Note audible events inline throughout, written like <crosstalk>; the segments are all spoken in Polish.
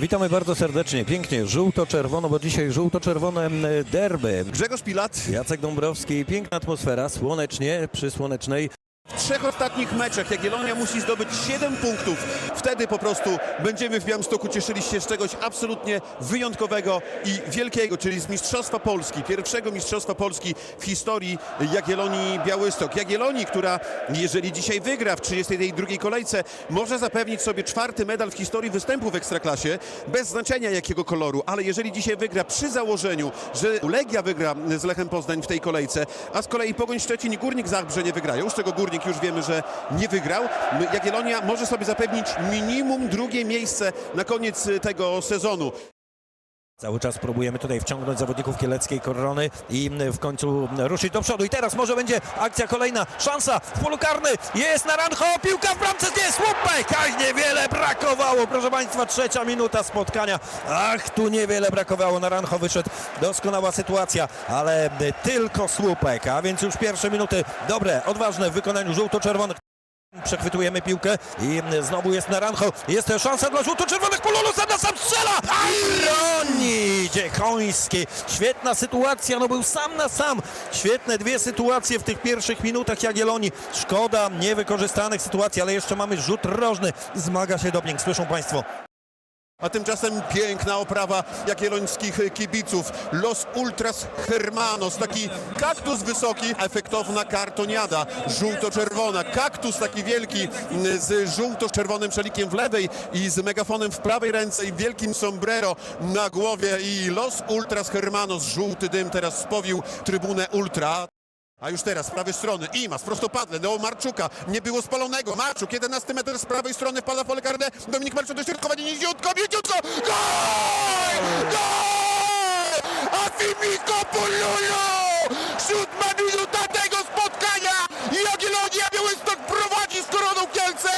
Witamy bardzo serdecznie, pięknie, żółto-czerwono, bo dzisiaj żółto-czerwone mm, derby. Grzegorz Pilat Jacek Dąbrowski, piękna atmosfera, słonecznie, przy słonecznej. W trzech ostatnich meczach Jagiellonia musi zdobyć 7 punktów. Wtedy po prostu będziemy w Białymstoku cieszyli się z czegoś absolutnie wyjątkowego i wielkiego, czyli z Mistrzostwa Polski, pierwszego Mistrzostwa Polski w historii Jagiellonii Białystok. Jagiellonii, która jeżeli dzisiaj wygra w 32 kolejce, może zapewnić sobie czwarty medal w historii występu w Ekstraklasie, bez znaczenia jakiego koloru, ale jeżeli dzisiaj wygra przy założeniu, że Legia wygra z Lechem Poznań w tej kolejce, a z kolei Pogoń Szczecin i Górnik Zabrze nie wygrają, z czego Górnik już wiemy, że nie wygrał, Jagiellonia może sobie zapewnić minimum drugie miejsce na koniec tego sezonu. Cały czas próbujemy tutaj wciągnąć zawodników kieleckiej korony i mm, w końcu ruszyć do przodu. I teraz może będzie akcja kolejna, szansa w polu karny, jest Naranjo, piłka w bramce, jest słupek, ach niewiele brakowało, proszę Państwa, trzecia minuta spotkania, ach tu niewiele brakowało, Naranjo wyszedł, doskonała sytuacja, ale y, tylko słupek, a więc już pierwsze minuty. Dobre, odważne w wykonaniu żółto-czerwonych. Przechwytujemy piłkę i mm, znowu jest Naranjo. Jest szansa dla żółto-czerwonych. Pululu sam na strzela! Dziekoński. Świetna sytuacja, no był sam na sam. Świetne dwie sytuacje w tych pierwszych minutach Jagiellonii. Szkoda niewykorzystanych sytuacji, ale jeszcze mamy rzut rożny. Zmaga się doping, słyszą Państwo. A tymczasem piękna oprawa jagiellońskich kibiców. Los Ultras Hermanos, taki kaktus wysoki, efektowna kartoniada, żółto-czerwona. Kaktus taki wielki z żółto-czerwonym szalikiem w lewej i z megafonem w prawej ręce i wielkim sombrero na głowie. I Los Ultras Hermanos, żółty dym teraz spowił trybunę Ultra. A już teraz z prawej strony Imas, prostopadle do Marczuka, nie było spalonego, Marczuk, 11 metr z prawej strony wpada w pole karne, Dominik Marczuk dośrodkowanie niziutko, mięciutko, gol! Gol! A Fimiko Pululu! Siódma minuta tego spotkania i Jagiellonia Białystok prowadzi z Koroną Kielce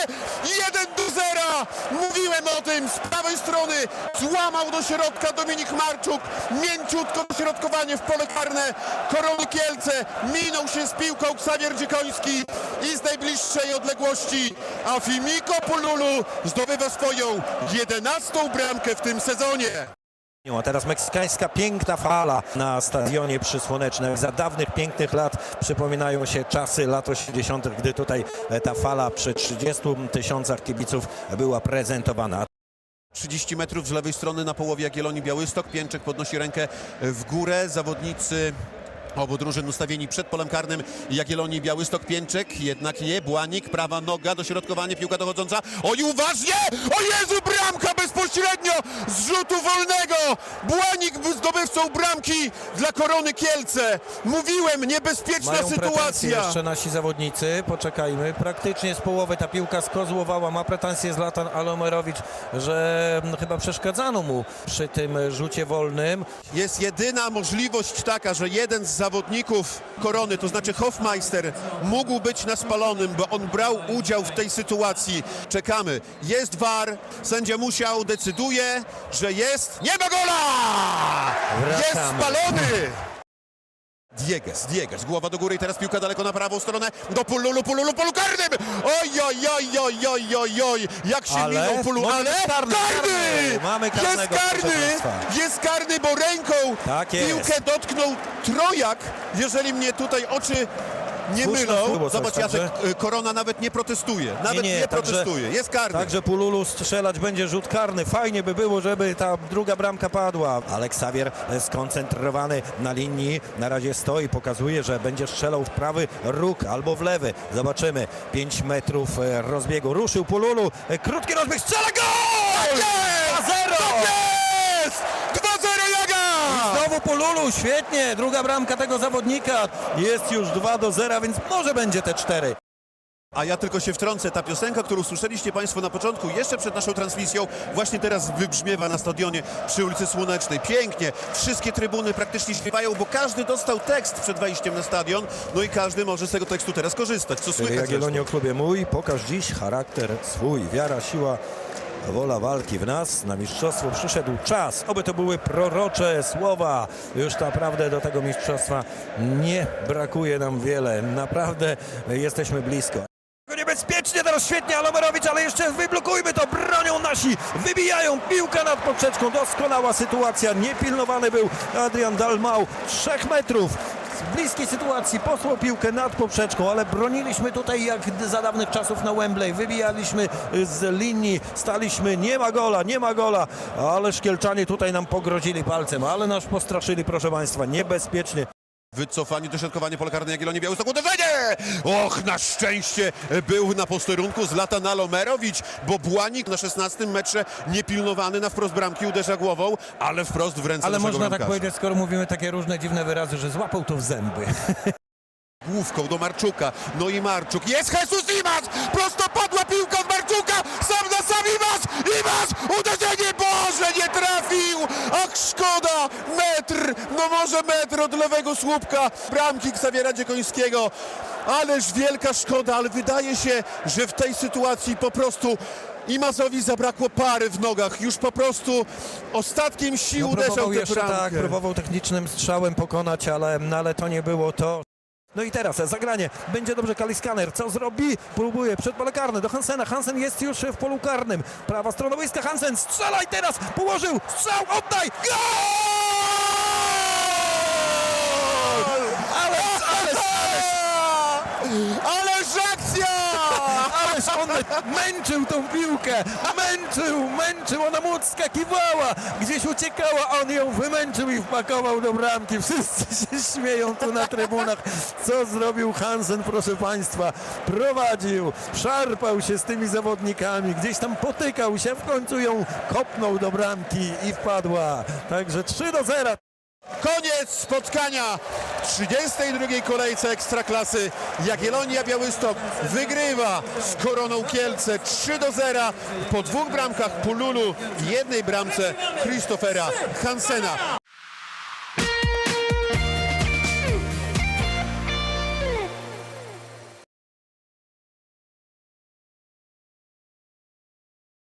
1 do 0. Mówiłem o tym, z prawej strony. Złamał do środka Dominik Marczuk, mięciutko dośrodkowanie w pole karne. Korony Kielce, minął się z piłką Ksawier Dziekoński i z najbliższej odległości. A Fimiko Pululu zdobywa swoją 11 bramkę w tym sezonie. A teraz meksykańska piękna fala na stadionie przysłonecznym. Za dawnych pięknych lat przypominają się czasy lat 80., gdy tutaj e, ta fala przy 30 tysiącach kibiców była prezentowana. 30 metrów z lewej strony na połowie Jagiellonii Białystok. Pięczek podnosi rękę w górę. Zawodnicy obu drużyn ustawieni przed polem karnym Jagiellonii Białystok. Pięczek jednak nie. Błanik, prawa noga, dośrodkowanie, piłka dochodząca. Oj, uważnie! O Jezu, bramka bezpośrednio z rzutu wolnego! Błanik był zdobywcą bramki dla Korony Kielce. Mówiłem, niebezpieczna Mają sytuacja. jeszcze nasi zawodnicy, poczekajmy. Praktycznie z połowy ta piłka skozłowała. Ma pretensje Zlatan Alomerowicz, że mm, chyba przeszkadzano mu przy tym rzucie wolnym. Jest jedyna możliwość taka, że jeden z zawodników korony, to znaczy Hofmeister, mógł być na spalonym, bo on brał udział w tej sytuacji. Czekamy. Jest war, sędzia musiał, decyduje, że jest. Nie ma gola! Jest spalony! Dieges, Dieges, głowa do góry i teraz piłka daleko na prawą stronę do Pululu, Pululu, Polu karnym! Oj, oj, oj, oj, oj, oj, oj, jak się Ale minął Pulu, ale karny! Mamy Jest karnego, proszę karny! Jest karny, bo Tak jest. piłkę dotknął Trojak, jeżeli mnie tutaj oczy nie Słuszne mylą. było coś, Zobacz, także- Jacek, y, Korona nawet nie protestuje. Nawet nie, także- protestuje. Jest karny. Także Pululu strzelać będzie rzut karny. Fajnie by było, żeby ta druga bramka padła. Ale Xavier skoncentrowany na linii. Na razie stoi, pokazuje, że będzie strzelał w prawy róg albo w lewy. Zobaczymy. 5 metrów e, rozbiegu. Ruszył Pululu. E, Krótki rozbieg. Strzela gol! 2-0! Jest! 2-0 Jaga! Pululu. Świetnie. Druga bramka tego zawodnika. Jest już 2 do 0, więc może będzie te 4. A ja tylko się wtrącę, ta piosenka, którą słyszeliście Państwo na początku, jeszcze przed naszą transmisją, właśnie teraz wybrzmiewa na stadionie przy ulicy Słonecznej. Pięknie, wszystkie trybuny praktycznie śpiewają, bo każdy dostał tekst przed wejściem na stadion, no i każdy może z tego tekstu teraz korzystać, co słychać zresztą. Jagiellonii o klubie mój, pokaż dziś charakter swój, wiara, siła, wola walki w nas. Na mistrzostwo przyszedł czas, oby to były prorocze słowa. Już naprawdę do tego mistrzostwa nie brakuje nam wiele. Naprawdę jesteśmy blisko. Nie niebezpiecznie, teraz świetnie Alomerowicz, ale jeszcze wyblokujmy to, bronią nasi, wybijają piłkę nad poprzeczką, doskonała sytuacja, niepilnowany był Adrian Dalmau, trzech metrów. Z bliskiej sytuacji posłał piłkę nad poprzeczką, ale broniliśmy tutaj jak za dawnych czasów na Wembley. Wybijaliśmy z linii, staliśmy, nie ma gola, nie ma gola, ale Szkielczanie tutaj nam pogrozili palcem, ale nas postraszyli, proszę Państwa, niebezpiecznie. Wycofanie, dośrodkowanie pole karne Jagiellonii Białystok, uderzenie! Och, na szczęście był na posterunku Zlatan Alomerowicz, bo Błanik na 16 metrze niepilnowany na wprost bramki uderza głową, ale wprost w ręce Ale można tak bramkarza. powiedzieć, skoro mówimy takie różne dziwne wyrazy, że złapał to w zęby. <laughs> Główką do Marczuka, no i Marczuk, jest Jesus Imas! Prosto padła piłka od Marczuka, sam na sam Imas! Imas! Uderzenie, Boże, nie trafił! Ach, szkoda! Metr, no może metr od lewego słupka bramki Ksawiera Dziekońskiego. Ależ wielka szkoda, ale wydaje się, że w tej sytuacji po prostu Imasowi zabrakło pary w nogach. Już po prostu ostatkiem sił No, uderzał próbował tę jeszcze bramkę. tak, próbował technicznym strzałem pokonać, ale, no, ale to nie było to. No i teraz zagranie. Będzie dobrze Kaliskaner. Co zrobi? Próbuje przed pole karne do Hansena. Hansen jest już w polu karnym. Prawa strona boiska. Hansen strzelaj teraz! Położył! Strzał! Oddaj! Gol! Ale, ale, Ależ akcja! Ależ on męczył tą piłkę, męczył, męczył, ona mu odskakiwała, gdzieś uciekała, on ją wymęczył i wpakował do bramki. Wszyscy <laughs> się śmieją tu na trybunach. Co zrobił Hansen, proszę Państwa? Prowadził, szarpał się z tymi zawodnikami, gdzieś tam potykał się, w końcu ją kopnął do bramki i wpadła. Także 3 do 0. Koniec spotkania w 32. kolejce Ekstraklasy. Jagiellonia Białystok wygrywa z Koroną Kielce 3 do 0 po dwóch bramkach Pululu i jednej bramce Christophera Hansena.